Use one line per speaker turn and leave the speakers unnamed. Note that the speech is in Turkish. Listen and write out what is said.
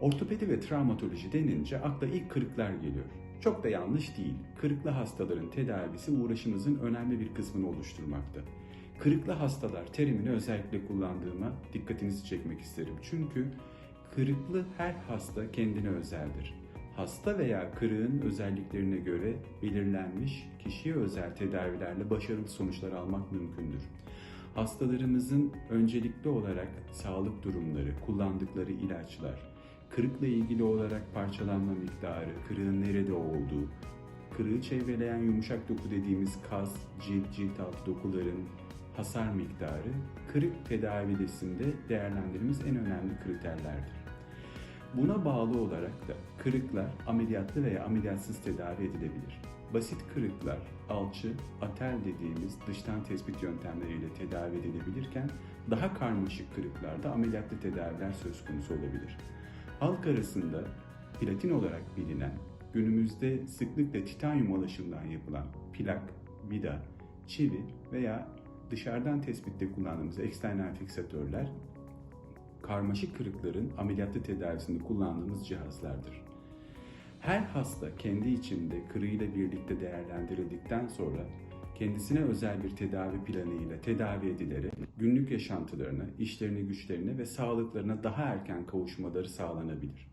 Ortopedi ve travmatoloji denince akla ilk kırıklar geliyor. Çok da yanlış değil. Kırıklı hastaların tedavisi uğraşımızın önemli bir kısmını oluşturmakta. Kırıklı hastalar terimini özellikle kullandığıma dikkatinizi çekmek isterim. Çünkü kırıklı her hasta kendine özeldir. Hasta veya kırığın özelliklerine göre belirlenmiş kişiye özel tedavilerle başarılı sonuçlar almak mümkündür. Hastalarımızın öncelikli olarak sağlık durumları, kullandıkları ilaçlar, kırıkla ilgili olarak parçalanma miktarı, kırığın nerede olduğu, kırığı çevreleyen yumuşak doku dediğimiz kas, cilt, cilt altı dokuların hasar miktarı, kırık tedavisinde değerlendirdiğimiz en önemli kriterlerdir. Buna bağlı olarak da kırıklar ameliyatlı veya ameliyatsız tedavi edilebilir. Basit kırıklar alçı, atel dediğimiz dıştan tespit yöntemleriyle tedavi edilebilirken daha karmaşık kırıklarda ameliyatlı tedaviler söz konusu olabilir. Halk arasında platin olarak bilinen, günümüzde sıklıkla titanyum alaşımından yapılan plak, vida, çivi veya dışarıdan tespitte kullandığımız eksternal fiksatörler karmaşık kırıkların ameliyatlı tedavisinde kullandığımız cihazlardır. Her hasta kendi içinde kırığıyla birlikte değerlendirildikten sonra kendisine özel bir tedavi planıyla tedavi edilerek günlük yaşantılarına, işlerine, güçlerine ve sağlıklarına daha erken kavuşmaları sağlanabilir.